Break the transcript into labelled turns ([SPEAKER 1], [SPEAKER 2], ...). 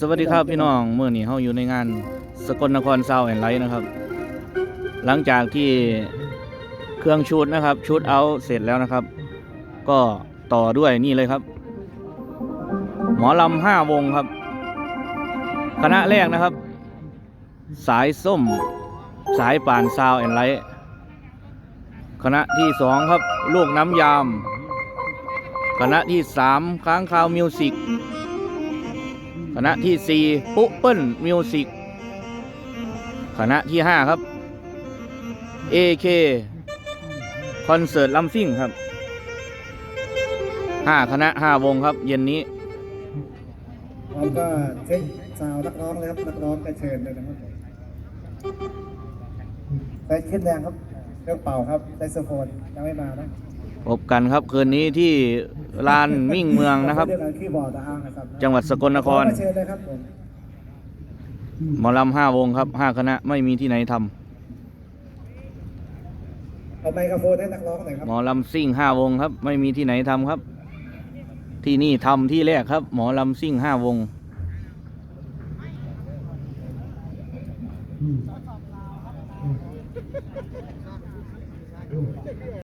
[SPEAKER 1] สวัสดีครับพี่น้องเมื่อนี้เฮาอยู่ในงานสกลนครซาวแอนไลท์นะครับ หลังจากที่เครื่องชูดนะครับชูดเอาเสร็จแล้วนะครับ ก็ต่อด้วยนี่เลยครับ หมอลำห้าวงครับ คณะแรกนะครับ สายส้มสายป่านซาวแอนไลท์คณะที่สองครับลูกน้ำยาม คณะที่สามค้างคาวมิวสิก คณะที่ 4 ปุ๊เปิ้ลมิวสิกคณะที่ 5 ครับ AK คอนเสิร์ตลัมซิ่งครับ 5 คณะ 5 วงครับ เย็นนี้
[SPEAKER 2] เราก็เช็คซาวนักร้องเลยครับ นักร้องไปเชิญเลยนะครับผมไปขึ้นแรงครับ เครื่องเป่าครับไซโซโฟนยังไม่มานะ
[SPEAKER 1] พบกันครับคืนนี้ที่ลานมิ่งเมืองนะครับ
[SPEAKER 2] เรื่องการคีย์บอร์ดตะอ้างนะครับ
[SPEAKER 1] จังหวัดสกลนคร
[SPEAKER 2] ไปเชิญเลยครับผม
[SPEAKER 1] หมอลำห้าวงครับ5คณะไม่มีที่ไหนทำ
[SPEAKER 2] เอาไมโครโฟนให้นักร้องหน่อยครับ
[SPEAKER 1] หมอลำซิ่ง5วงครับ ไม่มีที่ไหนทำครับ ที่นี่ทำที่แรกครับ หมอลำซิ่ง5วง